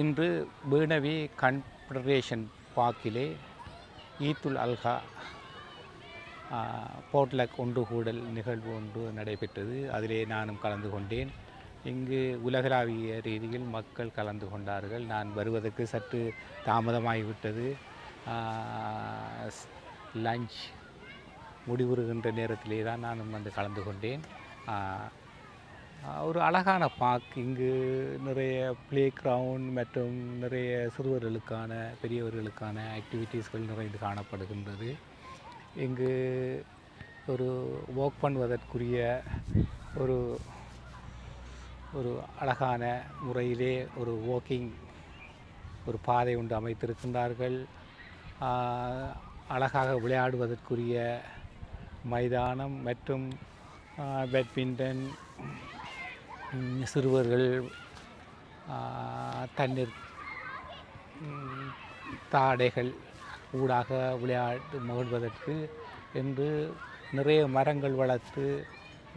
இன்று பேணவி கன்ஃபெடரேஷன் பார்க்கிலே ஈத்துல் அல்ஹா போட்லக் ஒன்று கூடல் நிகழ்வு ஒன்று நடைபெற்றது. அதிலே நானும் கலந்து கொண்டேன். இங்கு உலகளாவிய ரீதியில் மக்கள் கலந்து கொண்டார்கள். நான் வருவதற்கு சற்று தாமதமாகிவிட்டது. லஞ்ச் முடிவுறுகின்ற நேரத்திலே தான் நானும் வந்து கலந்து கொண்டேன். ஒரு அழகான பார்க் இங்கு நிறைய ப்ளே கிரவுண்ட் மற்றும் நிறைய சிறுவர்களுக்கான பெரியவர்களுக்கான ஆக்டிவிட்டீஸ்கள் நிறைந்து காணப்படுகின்றது. இங்கு ஒரு வாக் பண்ணுவதற்குரிய ஒரு ஒரு அழகான முறையிலே ஒரு வாக்கிங் ஒரு பாதை ஒன்று அமைத்திருக்கின்றார்கள். அழகாக விளையாடுவதற்குரிய மைதானம் மற்றும் பேட்மிண்டன் சிறுவர்கள் தண்ணீர் தாடைகள் ஊடாக விளையாட்டு மகிழ்வதற்கு என்று நிறைய மரங்கள் வளர்த்து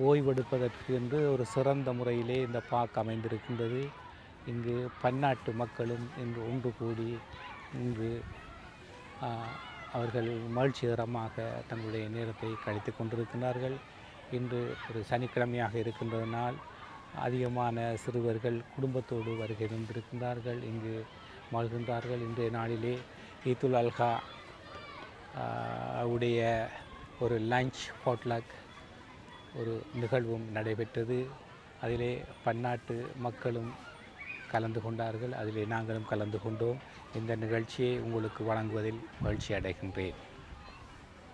ஓய்வெடுப்பதற்கு என்று ஒரு சிறந்த முறையிலே இந்த பார்க் அமைந்திருக்கின்றது. இங்கு பன்னாட்டு மக்களும் இன்று ஒன்று கூடி இங்கு அவர்கள் மகிழ்ச்சிகரமாக தங்களுடைய நேரத்தை கழித்து கொண்டிருக்கிறார்கள் இன்று ஒரு சனிக்கிழமையாக இருக்கின்றதனால் அதிகமான சிறுவர்கள் குடும்பத்தோடு வருகை தந்திருக்கின்றார்கள். இங்கு மகிழ்கின்றார்கள் இன்றைய நாளிலே ஈத்துல் அல்ஹா உடைய ஒரு லஞ்ச் பாட்லாக் ஒரு நிகழ்வும் நடைபெற்றது. அதிலே பன்னாட்டு மக்களும் கலந்து கொண்டார்கள். அதிலே நாங்களும் கலந்து கொண்டோம். இந்த நிகழ்ச்சியை உங்களுக்கு வழங்குவதில் மகிழ்ச்சி அடைகின்றேன்.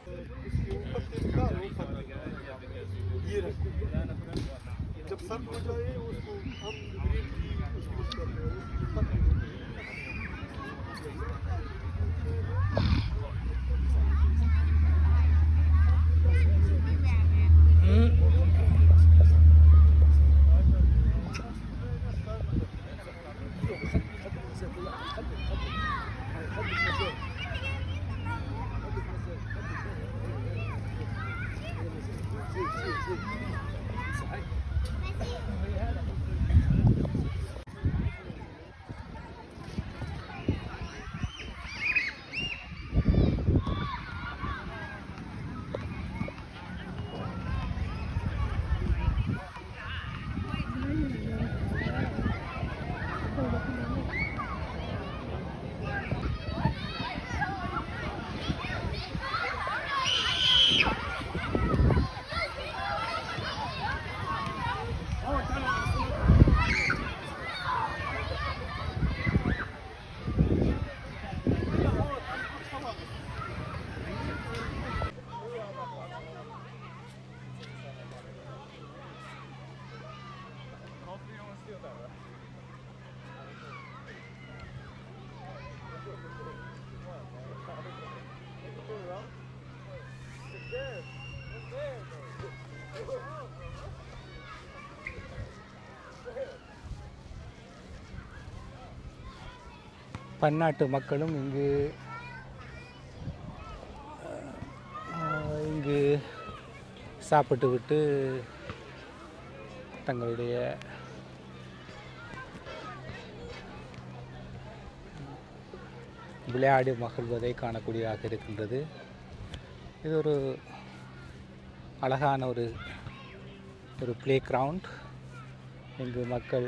जब सर्द हो जाए उसको हम ग्रीन टी उसको करते हो। பன்னாட்டு மக்களும் இங்கு இங்கு சாப்பிட்டு விட்டு தங்களுடைய விளையாடி மகிழ்வதை காணக்கூடியதாக இருக்கின்றது. இது ஒரு அழகான ஒரு ஒரு ப்ளே கிரவுண்ட் இங்கு மக்கள்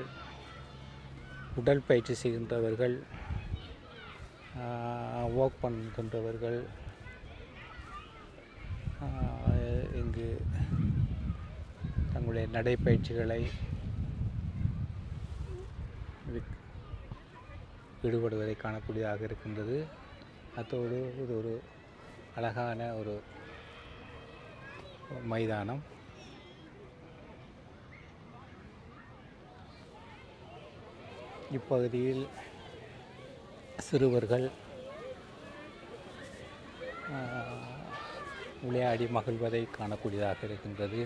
உடல் பயிற்சி செய்கின்றவர்கள் ஒர்க் பண்ணுகின்றவர்கள் இங்கு தங்களுடைய நடைப்பயிற்சிகளை ஈடுபடுவதை காணக்கூடியதாக இருக்கின்றது. அத்தோடு இது ஒரு அழகான ஒரு மைதானம். இப்பகுதியில் சிறுவர்கள் விளையாடி மகிழ்வதை காணக்கூடியதாக இருக்கின்றது.